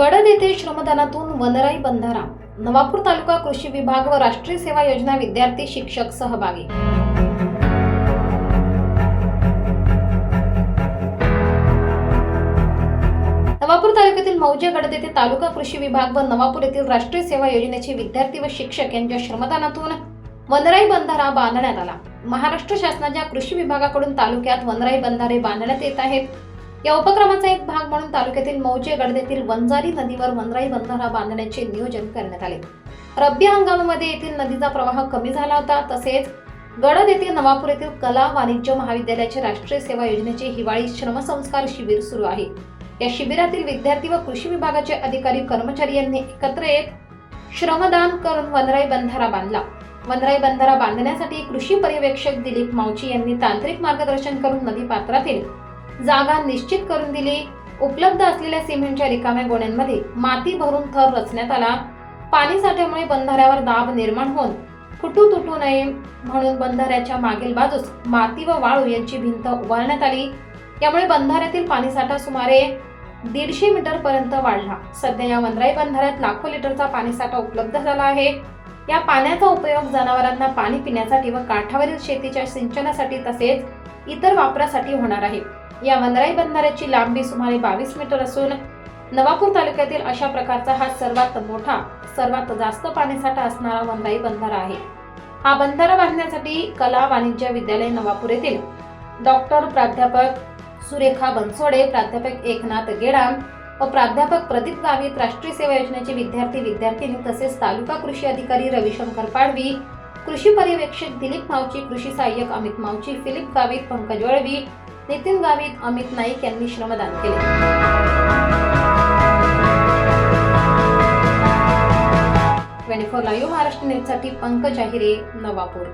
गडद येथे श्रमदानातून वनराई बंधारा नवापूर तालुका कृषी विभाग व राष्ट्रीय सेवा योजना विद्यार्थी शिक्षक सहभागी. नवापूर तालुक्यातील मौजे गडद येथे तालुका कृषी विभाग व नवापूर येथील राष्ट्रीय सेवा योजनेचे विद्यार्थी व शिक्षक यांच्या श्रमदानातून वनराई बंधारा बांधण्यात आला. महाराष्ट्र शासनाच्या कृषी विभागाकडून तालुक्यात वनराई बंधारे बांधण्यात येत आहेत. या उपक्रमाचा एक भाग म्हणून तालुक्यातील मौजे गडदेतील वंजारी नदीवर वनराई बंधारा बांधण्याचे नियोजन करण्यात आले. रब्बी हंगामामध्ये येथील नदीचा प्रवाह कमी झाला होता. तसेच गडद येथील नवापूर येथील कला वाणिज्य महाविद्यालयाचे राष्ट्रीय सेवा योजनेचे हिवाळी श्रमसंस्कार शिबिर सुरू आहे. या शिबिरातील विद्यार्थी व कृषी विभागाचे अधिकारी कर्मचारी यांनी एकत्र येत श्रमदान करून वनराई बंधारा बांधला. वनराई बंधारा बांधण्यासाठी कृषी पर्यवेक्षक दिलीप मावची यांनी तांत्रिक मार्गदर्शन करून नदी पात्रातील जागा निश्चित करून दिली. उपलब्ध असलेल्या सिमेंटच्या रिकाम्या गोण्यांमध्ये माती भरून थर रचण्यात आला. पाणी साठ्यामुळे बंधाऱ्यावर दाब निर्माण होऊन फुटू तुटू नये म्हणून बंधाऱ्याच्या मागील बाजूस माती व वाळू यांची भिंत उभारण्यात आली. यामुळे बंधाऱ्यातील पाणीसाठा सुमारे दीडशे मीटर पर्यंत वाढला. सध्या या वनराई बंधाऱ्यात लाखो लिटरचा पाणीसाठा उपलब्ध झाला आहे. या पाण्याचा उपयोग जनावरांना पाणी पिण्यासाठी व काठावरील शेतीच्या सिंचनासाठी तसेच इतर वापरासाठी होणार आहे. या वनराई बंधाऱ्याची लांबी सुमारे बावीस मीटर असून नवापूर तालुक्यातील अशा प्रकारचा हा सर्वात मोठा सर्वात जास्त पाणीसाठा असणारा वनराई बंधारा आहे. हा बंधारा बांधण्यासाठी कला वाणिज्य विद्यालय नवापूर येथील डॉक्टर प्राध्यापक सुरेखा बनसोडे प्राध्यापक एकनाथ गेडाम व प्राध्यापक प्रदीप गावित राष्ट्रीय सेवा योजनेचे विद्यार्थी विद्यार्थिनी तसेच तालुका कृषी अधिकारी रविशंकर पाडवी कृषी पर्यवेक्षक दिलीप मावची कृषी सहाय्यक अमित मावची फिलिप गावित पंकज वळवी नितीन गावित अमित नाईक यांनी श्रमदान केले. ट्वेंटी फोर लाईव्ह महाराष्ट्र न्यूजसाठी पंकज आहिरे नवापूर.